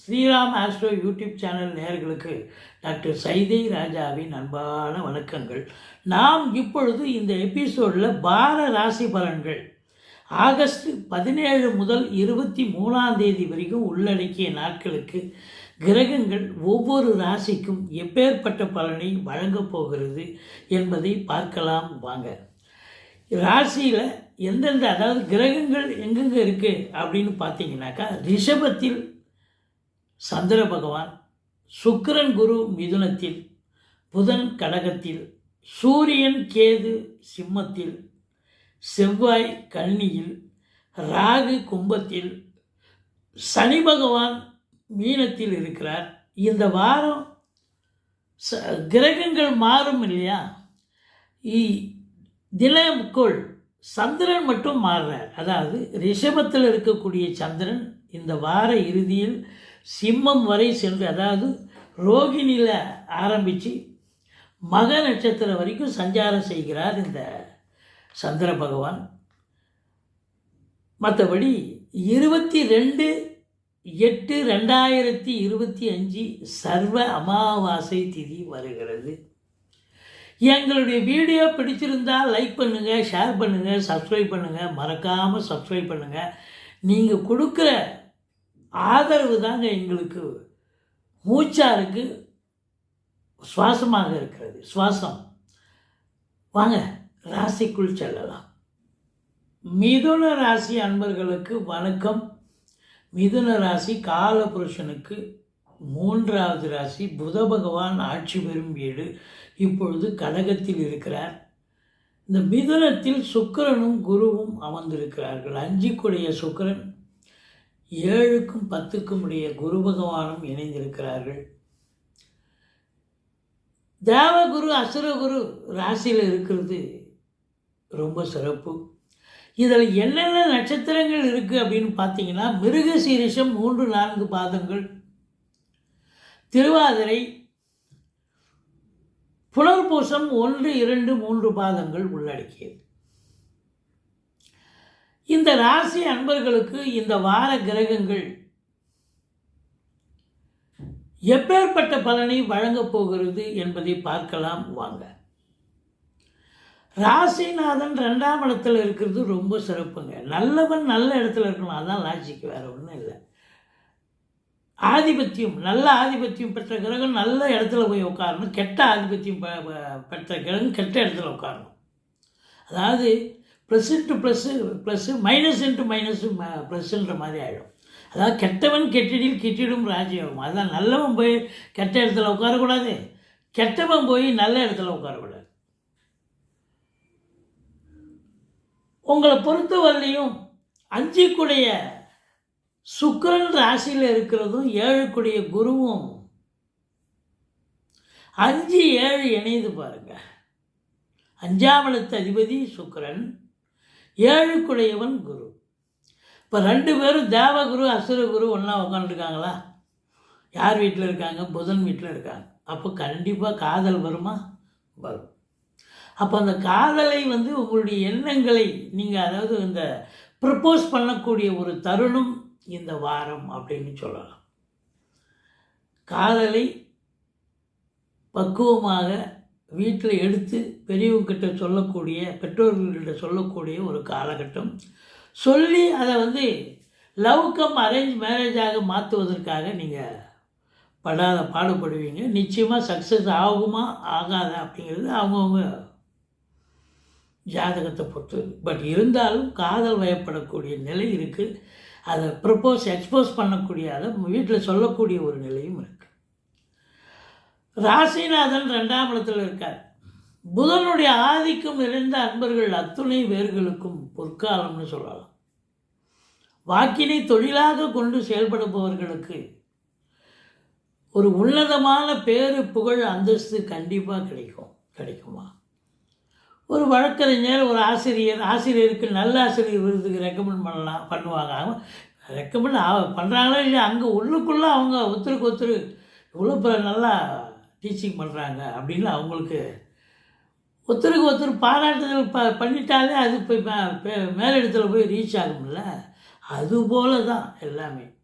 Sriram astro YouTube channel நேயர்களுக்கு doctor Saidai ராஜாவின் அன்பான வணக்கங்கள். நாம் இப்பொழுது இந்த எபிசோடில் பார ராசி பலன்கள். ஆகஸ்ட் பதினேழு முதல் இருபத்தி மூணாம் தேதி வரைக்கும் உள்ளடக்கிய நாட்களுக்கு கிரகங்கள் ஒவ்வொரு ராசிக்கும் எப்பேற்பட்ட பலனை வழங்கப் போகிறது என்பதை பார்க்கலாம் வாங்க. ராசியில் எந்தெந்த அதாவது கிரகங்கள் எங்கெங்கே இருக்குது அப்படின்னு பார்த்தீங்கன்னாக்கா ரிஷபத்தில் சந்திர பகவான் சுக்கிரன் குரு மிதுனத்தில் புதன் கடகத்தில் சூரியன் கேது சிம்மத்தில் செவ்வாய் கன்னியில் ராகு கும்பத்தில் சனி பகவான் மீனத்தில் இருக்கிறார். இந்த வாரம் ச கிரகங்கள் மாறும் இல்லையா? இ- தினமுக்குள் சந்திரன் மட்டும் மாறுறார். அதாவது ரிஷபத்தில் இருக்கக்கூடிய சந்திரன் இந்த வார இறுதியில் சிம்மம் வரை சென்று அதாவது ரோகிணியில் ஆரம்பித்து மக நட்சத்திரம் வரைக்கும் சஞ்சாரம் செய்கிறார் இந்த சந்திர பகவான். மற்றபடி இருபத்தி ரெண்டு எட்டு ரெண்டாயிரத்தி இருபத்தி அஞ்சு சர்வ அமாவாசை திதி வருகிறது. எங்களுடைய வீடியோ பிடிச்சிருந்தால் லைக் பண்ணுங்கள் ஷேர் பண்ணுங்கள் சப்ஸ்கிரைப் பண்ணுங்கள் மறக்காமல் சப்ஸ்கிரைப் பண்ணுங்கள் நீங்கள் கொடுக்குற ஆதரவு தாங்க எங்களுக்கு. மூச்சாக இருக்குது சுவாசமாக இருக்கிறது. சுவாசம். வாங்க ராசிக்குள் செல்லலாம். மிதுன ராசி அன்பர்களுக்கு வணக்கம். மிதுன ராசி கால புருஷனுக்கு மூன்றாவது ராசி. புத பகவான் ஆட்சி பெறும் வீடு. இப்பொழுது கடகத்தில் இருக்கிறார். இந்த மிதுனத்தில் சுக்கரனும் குருவும் அமர்ந்திருக்கிறார்கள். அஞ்சுக்குடைய சுக்கிரன் ஏழுக்கும் பத்துக்கும் உடைய குரு பகவானும் இணைந்திருக்கிறார்கள். தேவகுரு அசுரகுரு ராசியில் இருக்கிறது ரொம்ப சிறப்பு. இதில் என்னென்ன நட்சத்திரங்கள் இருக்குது அப்படின்னு பார்த்தீங்கன்னா மிருக சீரிஷம் மூன்று நான்கு பாதங்கள் திருவாதிரை புனர்பூசம் ஒன்று இரண்டு மூன்று பாதங்கள் உள்ளடக்கியது. இந்த ராசி அன்பர்களுக்கு இந்த வார கிரகங்கள் எப்பேற்பட்ட பலனை வழங்கப் போகிறது என்பதை பார்க்கலாம் வாங்க. ராசிநாதன் ரெண்டாம் இடத்துல இருக்கிறது ரொம்ப சிறப்புங்க. நல்லவன் நல்ல இடத்துல இருக்கணும். அதான் லாஜிக் வேற ஒன்றும் இல்லை. ஆதிபத்தியம் நல்ல ஆதிபத்தியம் பெற்ற கிரகம் நல்ல இடத்துல போய் உட்காரணும். கெட்ட ஆதிபத்தியம் பெ- பெற்ற கிரகம் கெட்ட இடத்துல உட்காரணும். அதாவது plus into plus plus minus into minus ப்ளஸ்ஸுன்ற மாதிரி ஆகிடும் அதாவது கெட்டவன் கெட்டிடில் கெட்டிடும் ராஜயோகம் அதான் நல்லவன் போய் கெட்ட இடத்துல உட்காரக்கூடாது. கெட்டவன் போய் நல்ல இடத்துல உட்காரக்கூடாது. உங்களை பொறுத்தவரையிலையும் அஞ்சுக்குடைய சுக்கரன் ராசியில் இருக்கிறதும் ஏழுக்குடைய குருவும் அஞ்சு ஏழு இணைந்து பாருங்கள் அஞ்சாம் அதிபதி சுக்கரன். ஏழுக்குடையவன் குரு. இப்போ ரெண்டு பேரும் தேவகுரு அசுரகுரு ஒன்றா உட்காந்துருக்காங்களா யார் வீட்டில் இருக்காங்க? புதன் வீட்டில் இருக்காங்க. அப்போ கண்டிப்பாக காதல் வருமா? வரும். அப்போ அந்த காதலை வந்து உங்களுடைய எண்ணங்களை நீங்கள் அதாவது இந்த ப்ரப்போஸ் பண்ணக்கூடிய ஒரு தருணம் இந்த வாரம் அப்படின்னு சொல்லலாம். காதலை பக்குவமாக வீட்டில் எடுத்து பெரியவங்கிட்ட சொல்லக்கூடிய பெற்றோர்கள்கிட்ட சொல்லக்கூடிய ஒரு காலகட்டம். சொல்லி அதை வந்து லவ் கம் அரேஞ்ச் மேரேஜாக மாற்றுவதற்காக நீங்கள் படாத பாடுபடுவீங்க. நிச்சயமாக சக்ஸஸ் ஆகுமா ஆகாதா அப்படிங்கிறது அவங்கவுங்க ஜாதகத்தை பொறுத்து. பட் இருந்தாலும் காதல் வயப்படக்கூடிய நிலை இருக்குது அதை ப்ரப்போஸ் எக்ஸ்போஸ் பண்ணக்கூடிய அதை வீட்டில் சொல்லக்கூடிய ஒரு நிலையும் இருக்குது ராசிநாதன் ரெண்டாம் இடத்தில் இருக்கார். புதனுடைய ஆதிக்கம் நிறைந்த அன்பர்கள் அத்துணை வேர்களுக்கும் பொற்காலம்னு சொல்லலாம். வாக்கினை தொழிலாக கொண்டு செயல்படுபவர்களுக்கு ஒரு உன்னதமான பேரு புகழ் அந்தஸ்து கண்டிப்பாக கிடைக்கும் கிடைக்குமா? ஒரு வழக்கறிஞர் ஒரு ஆசிரியர் ஆசிரியருக்கு நல்ல ஆசிரியர் விருதுக்கு ரெக்கமெண்ட் பண்ணலாம் பண்ணுவாங்க. ரெக்கமெண்ட் பண்ணுறாங்களோ இல்லையா? அங்கே உள்ளுக்குள்ளே அவங்க ஒருத்தருக்கு ஒருத்தர் இவ்வளோ நல்லா டீச்சிங் பண்ணுறாங்க அப்படின்னு அவங்களுக்கு ஒருத்தருக்கு ஒருத்தர் பாராட்டுதல் ப பண்ணிட்டாலே அது போய் மே- மேலிடத்தில் போய் ரீச் ஆகும்ல? அது போல தான் எல்லாமே.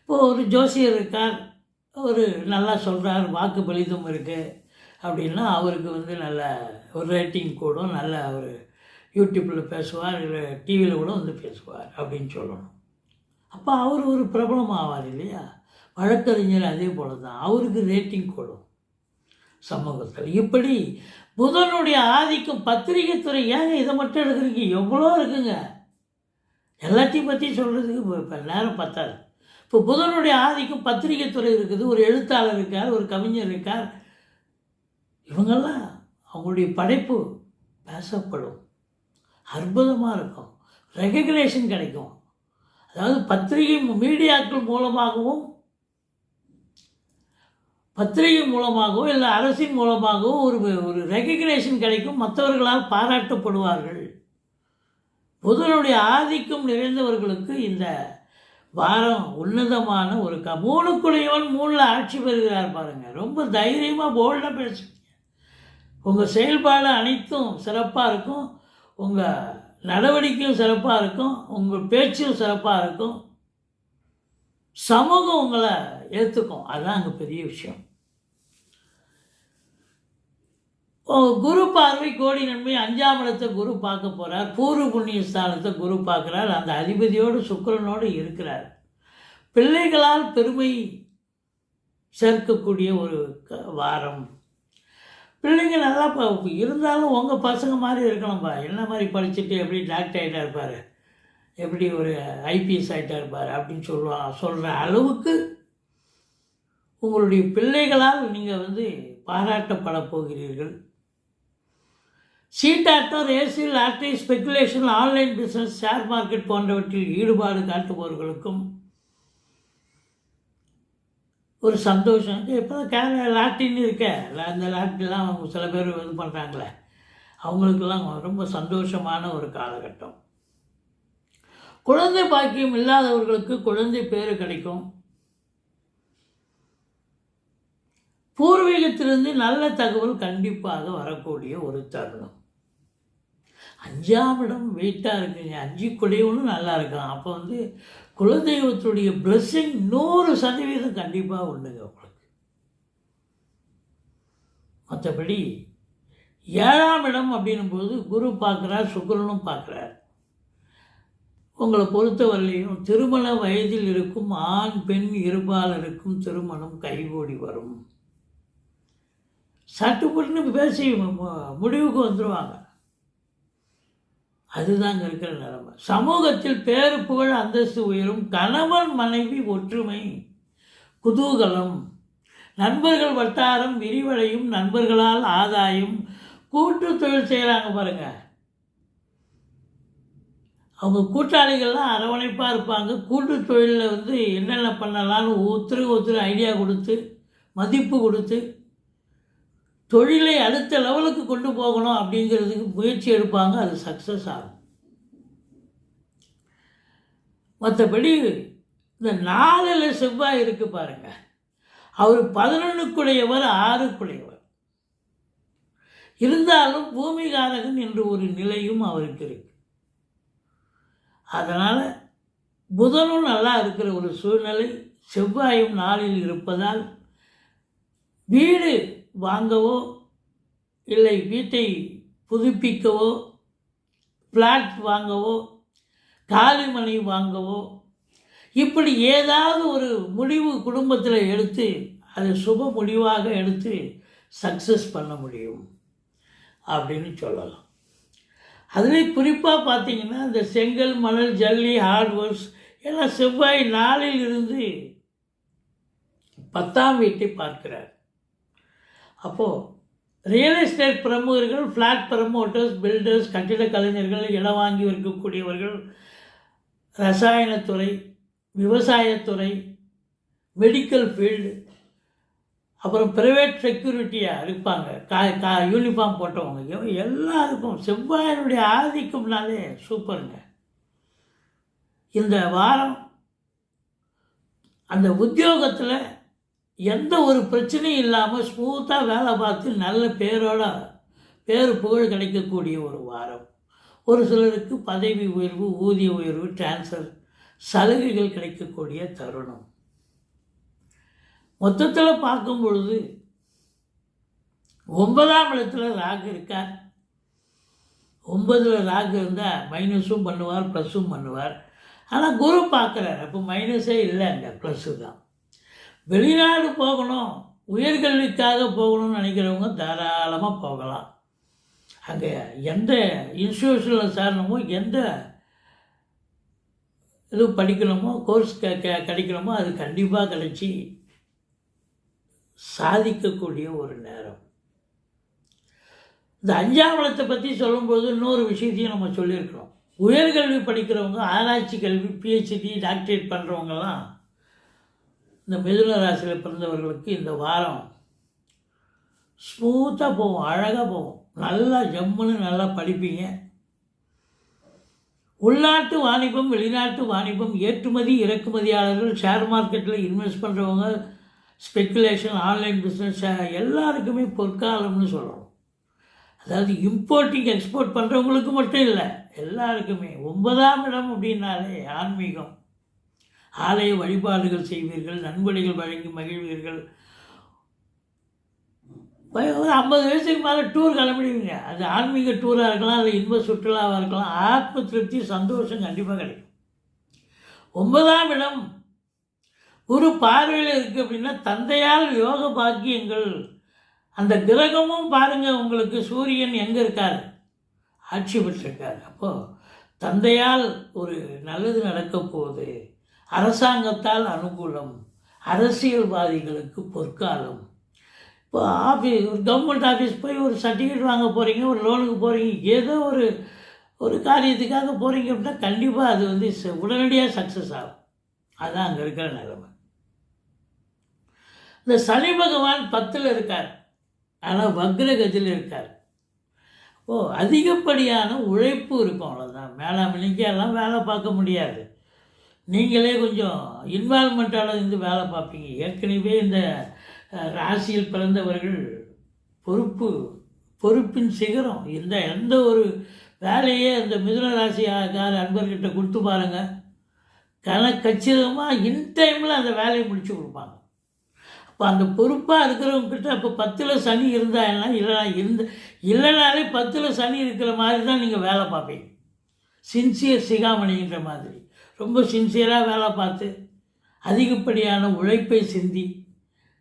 இப்போது ஒரு ஜோசியர் இருக்கார் ஒரு நல்லா சொல்கிறார் வாக்கு பலிதம் இருக்குது அப்படின்னா அவருக்கு வந்து நல்ல ஒரு ரேட்டிங் கூடும் நல்ல ஒரு யூடியூப்பில் பேசுவார் இல்லை டிவியில் கூட வந்து பேசுவார் அப்படின்னு சொல்லணும். அப்போ அவர் ஒரு பிரபலம் ஆவார் இல்லையா? வழக்கறிஞர் அதே போல தான் அவருக்கு ரேட்டிங் கூடும். சமூகத்தில். இப்படி புதனுடைய ஆதிக்கம் பத்திரிகை துறை ஏங்க இதை மட்டும் எடுக்கிறீங்க? எவ்வளோ இருக்குங்க? எல்லாத்தையும் பற்றி சொல்கிறதுக்கு இப்போ நேரம் பத்தாது. இப்போ புதனுடைய ஆதிக்கம் பத்திரிகை துறை இருக்குது. ஒரு எழுத்தாளர் இருக்கார் ஒரு கவிஞர் இருக்கார். இவங்கெல்லாம் அவங்களுடைய படைப்பு பேசப்படும். அற்புதமாக இருக்கும். ரெகக்னேஷன் கிடைக்கும். அதாவது பத்திரிகை மீடியாக்கள் மூலமாகவும் பத்திரிகை மூலமாகவோ இல்லை அரசின் மூலமாகவோ ஒரு ஒரு ரெகக்னேஷன் கிடைக்கும். மற்றவர்களால் பாராட்டப்படுவார்கள். புதனுடைய ஆதிக்கம் நிறைந்தவர்களுக்கு இந்த வாரம் உன்னதமான ஒரு க மூணுக்குடையவன் மூணில் ஆட்சி பெறுகிறார் பாருங்கள் ரொம்ப தைரியமாக போல்டாக பேசுவீங்க உங்கள் செயல்பாடு அனைத்தும் சிறப்பாக இருக்கும். உங்கள் நடவடிக்கையும் சிறப்பாக இருக்கும். உங்கள் பேச்சும் சிறப்பாக இருக்கும். சமூகம் உங்களை ஏற்றுக்கும் அதுதான் அங்கே பெரிய விஷயம் ஓ, குரு பார்வை கோடி நன்மை அஞ்சாம் இடத்தை குரு பார்க்க போகிறார் பூர்வ புண்ணிய ஸ்தானத்தை குரு பார்க்குறார். அந்த அதிபதியோடு சுக்கரனோடு இருக்கிறார். பிள்ளைகளால் பெருமை சேர்க்கக்கூடிய ஒரு க- வாரம். பிள்ளைங்க நல்லா ப- இருந்தாலும் உங்கள் பசங்க மாதிரி இருக்கணும்ப்பா என்ன மாதிரி படிச்சுட்டு எப்படி டாக்டர் ஆகிட்டா இருப்பார்? எப்படி ஒரு ஐபிஎஸ் ஆகிட்டா இருப்பார்? அப்படின்னு சொல்லுவா சொல்கிற அளவுக்கு உங்களுடைய பிள்ளைகளால் நீங்கள் வந்து பாராட்டப்பட போகிறீர்கள். சீட்டாட்டம் ரேசில் lottery speculation online business share market போன்றவற்றில் ஈடுபாடு காட்டுபவர்களுக்கும் ஒரு சந்தோஷம். இப்போ கே லாட்டின்னு இருக்க. அந்த லாட்டிலாம் அவங்க சில பேர் இது பண்ணுறாங்களே அவங்களுக்கெல்லாம் ரொம்ப சந்தோஷமான ஒரு காலகட்டம். குழந்தை பாக்கியம் இல்லாதவர்களுக்கு குழந்தை பேர் கிடைக்கும். பூர்வீகத்திலிருந்து நல்ல தகவல் கண்டிப்பாக வரக்கூடிய ஒரு தருணம். அஞ்சாம் இடம் வெயிட்டாக இருக்குங்க. அஞ்சு குடையவனும் நல்லா இருக்கலாம். அப்போ வந்து குலதெய்வத்துடைய பிளஸ்ஸிங் நூறு சதவீதம் கண்டிப்பாக உண்டுங்க உங்களுக்கு. மற்றபடி ஏழாம் இடம் அப்படின்னும் போது குரு பார்க்குறார் சுக்கரனும் பார்க்குறார். உங்களை பொறுத்தவரையிலையும் திருமண வயதில் இருக்கும் ஆண் பெண் இருபாலருக்கும் திருமணம் கைகூடி வரும். சட்டுப்பட்டுன்னு பேசி மு- முடிவுக்கு வந்துடுவாங்க அதுதான் இருக்கிற நிலைமை. சமூகத்தில் பேரு புகழ் அந்தஸ்து உயரும் கணவன் மனைவி ஒற்றுமை குதூகலம் நண்பர்கள் வட்டாரம் விரிவடையும் நண்பர்களால் ஆதாயம் கூட்டு தொழில் செய்கிறாங்க பாருங்க. அவங்க கூட்டாளிகள்லாம் அரவணைப்பாக இருப்பாங்க. கூட்டு தொழிலில் வந்து என்னென்ன பண்ணலாம்னு ஒருத்தருக்கு ஒருத்தர் ஐடியா கொடுத்து மதிப்பு கொடுத்து தொழிலை அடுத்த லெவலுக்கு கொண்டு போகணும் அப்படிங்கிறதுக்கு முயற்சி எடுப்பாங்க அது சக்ஸஸ் ஆகும். மற்றபடி இந்த நாலில் செவ்வாய் இருக்கு பாருங்க. அவர் பதினொன்றுக்குடையவர் ஆறுக்குடையவர். இருந்தாலும் பூமிகாரகன் என்ற ஒரு நிலையும் அவருக்கு இருக்கு. அதனால் புதனும் நல்லா இருக்கிற ஒரு சூழ்நிலை செவ்வாயும் நாளில் இருப்பதால் வீடு வாங்கவோ இல்லை வீட்டை புதுப்பிக்கவோ ஃப்ளாட் வாங்கவோ காலிமனை வாங்கவோ இப்படி ஏதாவது ஒரு முடிவு குடும்பத்தில் எடுத்து அதை சுப முடிவாக எடுத்து சக்ஸஸ் பண்ண முடியும் அப்படின்னு சொல்லலாம். அதுலேயும் குறிப்பாக பார்த்தீங்கன்னா இந்த செங்கல் மணல் ஜல்லி ஹார்ட்வேர்ஸ் எல்லாம் செவ்வாய் நாளில் இருந்து பத்தாம் வீட்டை பார்க்கிறார். அப்போது ரியல் எஸ்டேட் பிரமுகர்கள் ஃப்ளாட் ப்ரமோட்டர்ஸ் பில்டர்ஸ் கட்டிட கலைஞர்கள் இடம் வாங்கி விற்கக்கூடியவர்கள் ரசாயனத்துறை விவசாயத்துறை மெடிக்கல் ஃபீல்டு அப்புறம் ப்ரைவேட் செக்யூரிட்டியாக இருப்பாங்க கா கா யூனிஃபார்ம் போட்டவங்க. எல்லாருக்கும் செவ்வாயினுடைய ஆதிக்கம்னாலே சூப்பருங்க இந்த வாரம் அந்த உத்தியோகத்தில் எந்த ஒரு பிரச்சனையும் இல்லாமல் ஸ்மூத்தாக வேலை பார்த்து நல்ல பேரோட பேர் புகழ் கிடைக்கக்கூடிய ஒரு வாரம். ஒரு சிலருக்கு பதவி உயர்வு ஊதிய உயர்வு டிரான்ஸ்ஃபர் சலுகைகள் கிடைக்கக்கூடிய தருணம். மொத்தத்தில் பார்க்கும் பொழுது ஒன்பதாம் இடத்துல ராகு இருக்கார். ஒன்பதில் ராகு இருந்தால் மைனஸும் பண்ணுவார் ப்ளஸ்ஸும் பண்ணுவார். ஆனால் குரு பார்க்குறாரு. அப்போ மைனஸே இல்லை அங்கே ப்ளஸ்ஸு தான். வெளிநாடு போகணும் உயர்கல்விக்காக போகணும்னு நினைக்கிறவங்க தாராளமாக போகலாம். அங்கே எந்த இன்ஸ்டியூஷனில் சேரணுமோ எந்த இது படிக்கணுமோ கோர்ஸ் க க கிடைக்கணுமோ அது கண்டிப்பாக கிடைச்சி சாதிக்கக்கூடிய ஒரு நேரம். இந்த அஞ்சாவளத்தை பற்றி சொல்லும்போது இன்னொரு விஷயத்தையும் நம்ம சொல்லியிருக்கிறோம். உயர்கல்வி படிக்கிறவங்க ஆராய்ச்சி கல்வி பிஹெச்டி டாக்டரேட் பண்ணுறவங்கலாம் இந்த மிதுன ராசியில் பிறந்தவர்களுக்கு இந்த வாரம் ஸ்மூத்தாக போகும் அழகாக போகும். நல்லா ஜம்முன்னு நல்லா படிப்பீங்க. உள்நாட்டு வாணிபம் வெளிநாட்டு வாணிபம் ஏற்றுமதி இறக்குமதியாளர்கள் ஷேர் மார்க்கெட்டில் இன்வெஸ்ட் பண்ணுறவங்க ஸ்பெக்குலேஷன் ஆன்லைன் பிஸ்னஸ் எல்லாருக்குமே பொற்காலம்னு சொல்கிறோம் அதாவது இம்போர்ட்டிங் எக்ஸ்போர்ட் பண்ணுறவங்களுக்கு மட்டும் இல்லை எல்லாருக்குமே. ஒன்பதாம் இடம் அப்படின்னாலே ஆன்மீகம். ஆலய வழிபாடுகள் செய்வீர்கள் நன்கொடைகள் வழங்கி மகிழ்வீர்கள். ஒரு ஐம்பது வயசுக்கு மேலே டூர் கிளம்பிடுவீங்க. அது ஆன்மீக டூராக இருக்கலாம் அது இன்ப சுற்றுலாவாக இருக்கலாம் ஆத்ம திருப்தி சந்தோஷம் கண்டிப்பாக கிடைக்கும். ஒன்பதாம் இடம் குரு பார்வையில் இருக்குது அப்படின்னா தந்தையால் யோக பாக்கியங்கள். அந்த கிரகமும் பாருங்கள் உங்களுக்கு சூரியன் எங்கே இருக்கார்? ஆட்சி பெற்றிருக்கார். அப்போது தந்தையால் ஒரு நல்லது நடக்க போகுது. அரசாங்கத்தால் அனுகூலம் அரசியல்வாதிகளுக்கு பொற்காலம். இப்போ ஆஃபீஸ் ஒரு கவர்மெண்ட் ஆஃபீஸ் போய் ஒரு சர்டிஃபிகேட் வாங்க போகிறீங்க ஒரு லோனுக்கு போகிறீங்க ஏதோ ஒரு ஒரு காரியத்துக்காக போகிறீங்க அப்படின்னா கண்டிப்பாக அது வந்து ச- உடனடியாக சக்ஸஸ் ஆகும். அதுதான் அங்கே இருக்கிற நிலைமை. இந்த சனி பகவான் பத்தில் இருக்கார். ஆனால் வக்ரகத்தில் இருக்கார். ஓ அதிகப்படியான உழைப்பு இருக்கும் அவ்வளோதான் மேலாமணிக்கு எல்லாம் வேலை பார்க்க முடியாது. நீங்களே கொஞ்சம் இன்வால்மெண்ட்டால் இருந்து வேலை பார்ப்பீங்க. ஏற்கனவே இந்த ராசியில் பிறந்தவர்கள் பொறுப்பு பொறுப்பின் சிகரம். இந்த எந்த ஒரு வேலையே அந்த மிதுன ராசிக்கார அன்பர்கிட்ட கொடுத்து பாருங்கள் கன கச்சிதமாக இன் டைமில் அந்த வேலையை முடிச்சு கொடுப்பாங்க. அப்போ அந்த பொறுப்பாக இருக்கிறவங்ககிட்ட அப்போ பத்தில் சனி இருந்தால் என்ன? இல்லைனா இருந்த இல்லைனாலே பத்தில் சனி இருக்கிற மாதிரி தான் நீங்கள் வேலை பார்ப்பீங்க. சின்சியர் சிகாமணின்ற மாதிரி. ரொம்ப சின்சியராக வேலை பார்த்து அதிகப்படியான உழைப்பை சிந்தி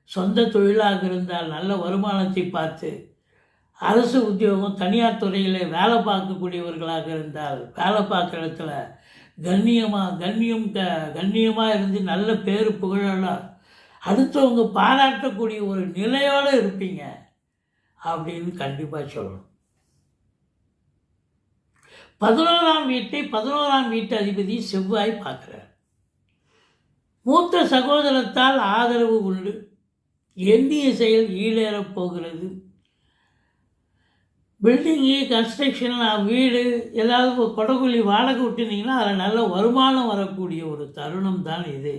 சொந்த தொழிலாக இருந்தால் நல்ல வருமானத்தை பார்த்து அரசு உத்தியோகம் தனியார் துறையில் வேலை பார்க்கக்கூடியவர்களாக இருந்தால் வேலை பார்க்குற இடத்துல கண்ணியமாக கண்ணியம் க கண்ணியமாக இருந்து நல்ல பேர் புகழலாம். அடுத்தவங்க பாராட்டக்கூடிய ஒரு நிலையோடு இருப்பீங்க. அப்படின்னு கண்டிப்பாக சொல்லணும். பதினோராம் வீட்டை பதினோராம் வீட்டு அதிபதி செவ்வாய் பார்க்குறார். மூத்த சகோதரத்தால் ஆதரவு உண்டு. எண்ணிய செயல் ஈடேறப் போகிறது. பில்டிங்கு கன்ஸ்ட்ரக்ஷன் வீடு ஏதாவது ஒரு வாடகை விட்டுருந்தீங்கன்னா அதில் நல்ல வருமானம் வரக்கூடிய ஒரு தருணம் தான் இது.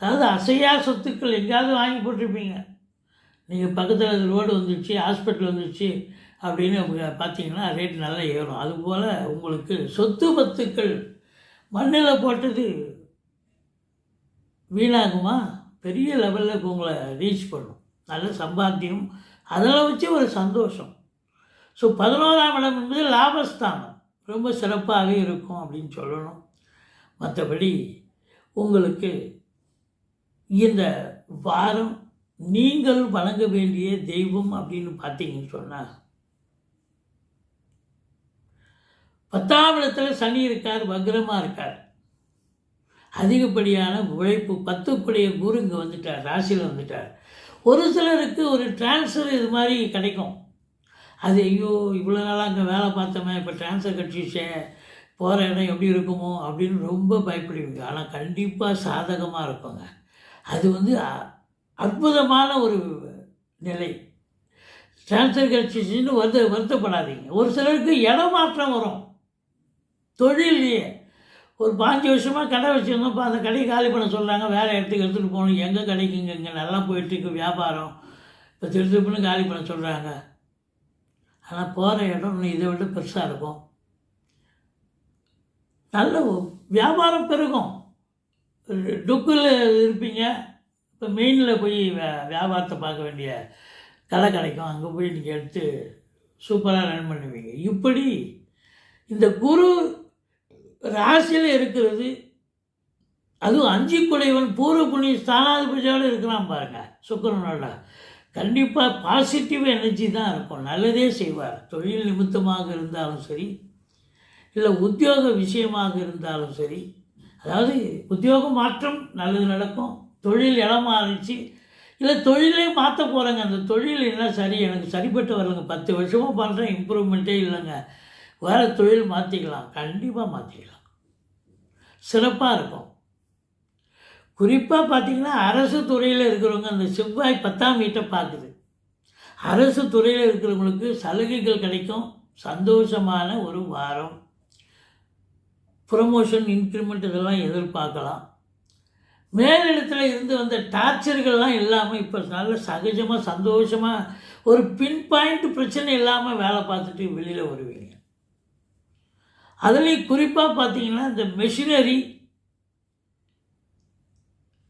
அதாவது அசையா சொத்துக்கள் எங்கேயாவது வாங்கி போட்டிருப்பீங்க. நீங்கள் பக்கத்தில் ரோடு வந்துடுச்சு ஹாஸ்பிட்டல் வந்துடுச்சு அப்படின்னு பார்த்தீங்கன்னா ரேட் நல்லா ஏறும். அதுபோல் உங்களுக்கு சொத்து பத்துக்கள் மண்ணில் போட்டது வீணாகுமா? பெரிய லெவலில் உங்களை ரீச் பண்ணும். நல்ல சம்பாத்தியம். அதில் வச்சு ஒரு சந்தோஷம். ஸோ பதினோராம் இடம் என்பது லாபஸ்தானம். ரொம்ப சிறப்பாகவே இருக்கும் அப்படின்னு சொல்லணும். மற்றபடி உங்களுக்கு இந்த வாரம் நீங்கள் வணங்க வேண்டிய தெய்வம் அப்படின்னு பார்த்தீங்கன்னு சொன்னால் பத்தாம் இடத்துல சனி இருக்கார் வக்ரமாக இருக்கார். அதிகப்படியான உழைப்பு பத்துக்குடைய குரு இங்கே வந்துட்டார் ராசியில் வந்துட்டார். ஒரு சிலருக்கு ஒரு டிரான்ஸ்ஃபர் இது மாதிரி கிடைக்கும். அது ஐயோ இவ்வளோ நாளாக அங்கே வேலை பார்த்தோமே இப்போ டிரான்ஸ்ஃபர் கட்சிச்சே போகிற இடம் எப்படி இருக்குமோ அப்படின்னு ரொம்ப பயப்படுவீங்க. ஆனால் கண்டிப்பாக சாதகமாக இருக்குங்க. அது வந்து அ- அற்புதமான ஒரு நிலை. டிரான்ஸ்ஃபர் கட்சிச்சின்னு வருத்த வருத்தப்படாதீங்க. ஒரு சிலருக்கு இடமாற்றம் வரும். தொழிலையே ஒரு பாஞ்சு வருஷமாக கடை வச்சுருந்தோம். இப்போ அந்த கடையை காலி பண்ண சொல்கிறாங்க வேறு இடத்துக்கு எடுத்துகிட்டு போகணும். எங்கே கடைக்கு இங்கே இங்கே நல்லா போயிட்டுருக்கு வியாபாரம். இப்போ திருத்திருப்புன்னு காலி பண்ண சொல்கிறாங்க ஆனால் போகிற இடம் இன்னும் இதை விட பெருசாக இருக்கும். நல்ல வியாபாரம் பெருகும். டுக்கில் இருப்பீங்க. இப்போ மெயினில் போய் வியாபாரத்தை பார்க்க வேண்டிய கடை கிடைக்கும். அங்கே போய் நீங்கள் எடுத்து சூப்பராக ரன் பண்ணுவீங்க. இப்படி இந்த குரு ராசியில் இருக்கிறது. அதுவும் அஞ்சு குடைவன் பூர்வ புண்ணிய ஸ்தானாதிபதியோடு இருக்கிறான் பாருங்க சுக்கரனோட கண்டிப்பாக பாசிட்டிவ் எனர்ஜி தான் இருக்கும். நல்லதே செய்வார். தொழில் நிமித்தமாக இருந்தாலும் சரி இல்லை உத்தியோக விஷயமாக இருந்தாலும் சரி அதாவது உத்தியோக மாற்றம் நல்லது நடக்கும். தொழில் இடம் மாறிச்சு இல்லை தொழிலே மாற்ற போகிறேங்க அந்த தொழில் என்ன சரி? எனக்கு சரிப்பட்டு வரலங்க. பத்து வருஷமாக பண்ணுறேன் இம்ப்ரூவ்மெண்ட்டே இல்லைங்க. வேறு தொழில் மாற்றிக்கலாம் கண்டிப்பாக மாற்றிக்கலாம் சிறப்பாக இருக்கும். குறிப்பாக பார்த்தீங்கன்னா அரசு துறையில் இருக்கிறவங்க அந்த செவ்வாய் பத்தாம் வீட்டை பார்க்குது. அரசு துறையில் இருக்கிறவங்களுக்கு சலுகைகள் கிடைக்கும். சந்தோஷமான ஒரு வாரம். ப்ரொமோஷன் இன்க்ரிமெண்ட் இதெல்லாம் எதிர்பார்க்கலாம். மேலிடத்தில் இருந்து வந்த டார்ச்சர்கள்லாம் இல்லாமல் இப்போ நல்ல சகஜமாக சந்தோஷமாக ஒரு பின் பாயிண்ட் பிரச்சனை இல்லாமல் வேலை பார்த்துட்டு வெளியில் வருவீங்க. அதுலேயும் குறிப்பாக பார்த்தீங்கன்னா இந்த மெஷினரி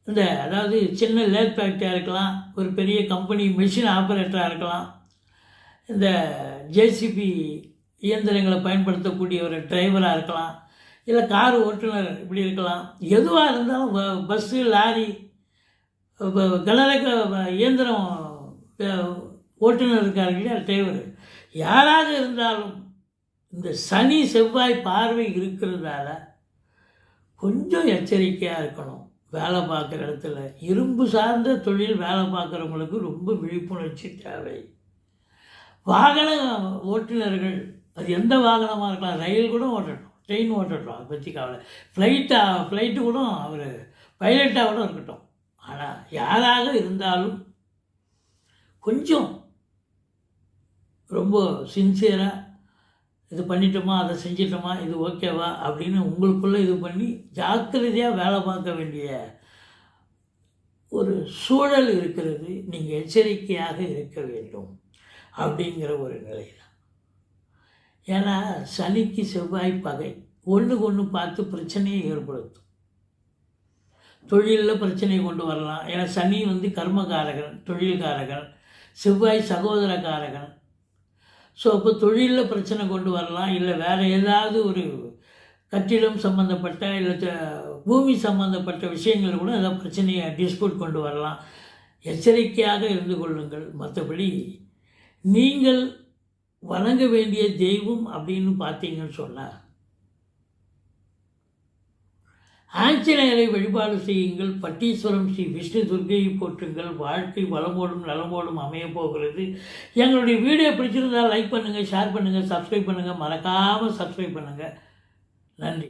இந்த அதாவது சின்ன லேத் ஃபேக்டரியாக இருக்கலாம் ஒரு பெரிய கம்பெனி மெஷின் ஆப்ரேட்டராக இருக்கலாம் இந்த ஜேசிபி இயந்திரங்களை பயன்படுத்தக்கூடிய ஒரு டிரைவராக இருக்கலாம் இல்லை கார் ஓட்டுநர் இப்படி இருக்கலாம். எதுவாக இருந்தாலும் பஸ்ஸு லாரி கனரக இயந்திரம் ஓட்டுநர் இருக்காரு இல்லையா டிரைவர் யாராக இருந்தாலும் இந்த சனி செவ்வாய் பார்வை இருக்கிறதால கொஞ்சம் எச்சரிக்கையாக இருக்கணும். வேலை பார்க்குற இடத்துல இரும்பு சார்ந்த தொழில் வேலை பார்க்குறவங்களுக்கு ரொம்ப விழிப்புணர்ச்சி தேவை. வாகன ஓட்டுநர்கள் அது எந்த வாகனமாக இருக்கலாம் ரயில் கூட ஓட்டட்டும் ட்ரெயின் ஓட்டட்டும் அதை பற்றி கவலை. ஃப்ளைட்டாக ஃப்ளைட்டு கூட அவர் பைலட்டாக கூட இருக்கட்டும். ஆனால் யாராக இருந்தாலும் கொஞ்சம் ரொம்ப சின்சியராக இது பண்ணிட்டோமா அதை செஞ்சிட்டோமா இது ஓகேவா அப்படின்னு உங்களுக்குள்ளே இது பண்ணி ஜாக்கிரதையாக வேலை பார்க்க வேண்டிய ஒரு சூழல் இருக்கிறது. நீங்கள் எச்சரிக்கையாக இருக்க வேண்டும் அப்படிங்கிற ஒரு நிலை தான் ஏன்னா சனிக்கு செவ்வாய் பகை. ஒன்றுக்கு ஒன்று பார்த்து பிரச்சனையை ஏற்படுத்தும். தொழிலில் பிரச்சனையை கொண்டு வரலாம். ஏன்னா சனி வந்து கர்மகாரகன் தொழில்காரகன். செவ்வாய் சகோதரகாரகன் ஸோ அப்போ தொழிலில் பிரச்சனை கொண்டு வரலாம் இல்லை வேறு ஏதாவது ஒரு கட்டிடம் சம்மந்தப்பட்ட இல்லை பூமி சம்மந்தப்பட்ட விஷயங்கள் கூட ஏதாவது பிரச்சனையை டிஸ்பியூட் கொண்டு வரலாம். எச்சரிக்கையாக இருந்து கொள்ளுங்கள். மற்றபடி நீங்கள் வணங்க வேண்டிய தெய்வம் அப்படின்னு பார்த்தீங்கன்னு சொன்னால் ஆஞ்சநேயரை வழிபாடு செய்யுங்கள். பட்டீஸ்வரம் ஸ்ரீ விஷ்ணு துர்கையை போற்றுங்கள். வாழ்க்கை வளமோடும் நலமோடும் அமையப் போகிறது. எங்களுடைய வீடியோ பிடிச்சிருந்தால் லைக் பண்ணுங்கள் ஷேர் பண்ணுங்கள் சப்ஸ்கிரைப் பண்ணுங்கள் மறக்காமல் சப்ஸ்கிரைப் பண்ணுங்கள் நன்றி.